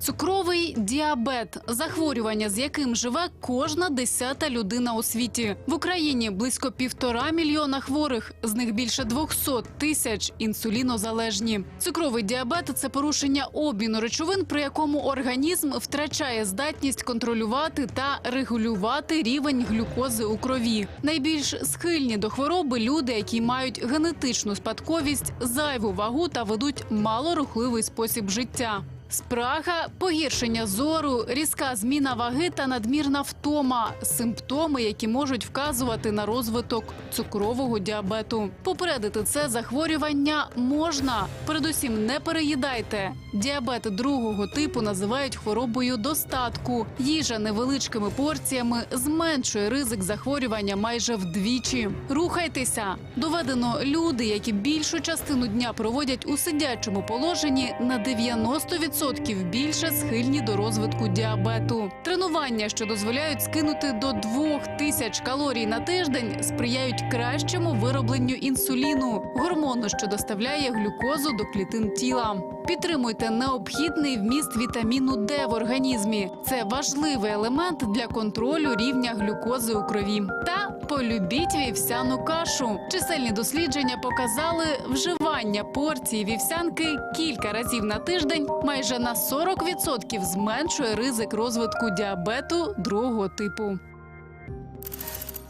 Цукровий діабет захворювання, з яким живе кожна десята людина у світі. В Україні близько півтора мільйона хворих, з них більше 200 тисяч інсулінозалежні. Цукровий діабет це порушення обміну речовин, при якому організм втрачає здатність контролювати та регулювати рівень глюкози у крові. Найбільш схильні до хвороби люди, які мають генетичну спадковість, зайву вагу та ведуть малорухливий спосіб життя. Спрага, погіршення зору, різка зміна ваги та надмірна втома симптоми, які можуть вказувати на розвиток цукрового діабету. Попередити це захворювання можна. Передусім, не переїдайте. Діабет другого типу називають хворобою достатку. Їжа невеличкими порціями зменшує ризик захворювання майже вдвічі. Рухайтеся. Доведено люди, які більшу частину дня проводять у сидячому положенні, на 90% більше схильні до розвитку діабету. Тренування, що дозволяють скинути до 2000 калорій на тиждень, сприяють кращому виробленню інсуліну, гормону, що доставляє глюкозу до клітин тіла. Підтримуйте необхідний вміст вітаміну Д в організмі. Це важливий елемент для контролю рівня глюкози у крові. Та полюбіть вівсяну кашу. Чисельні дослідження показали вживання порції вівсянки кілька разів на тиждень майже на 40% зменшує ризик розвитку діабету другого типу.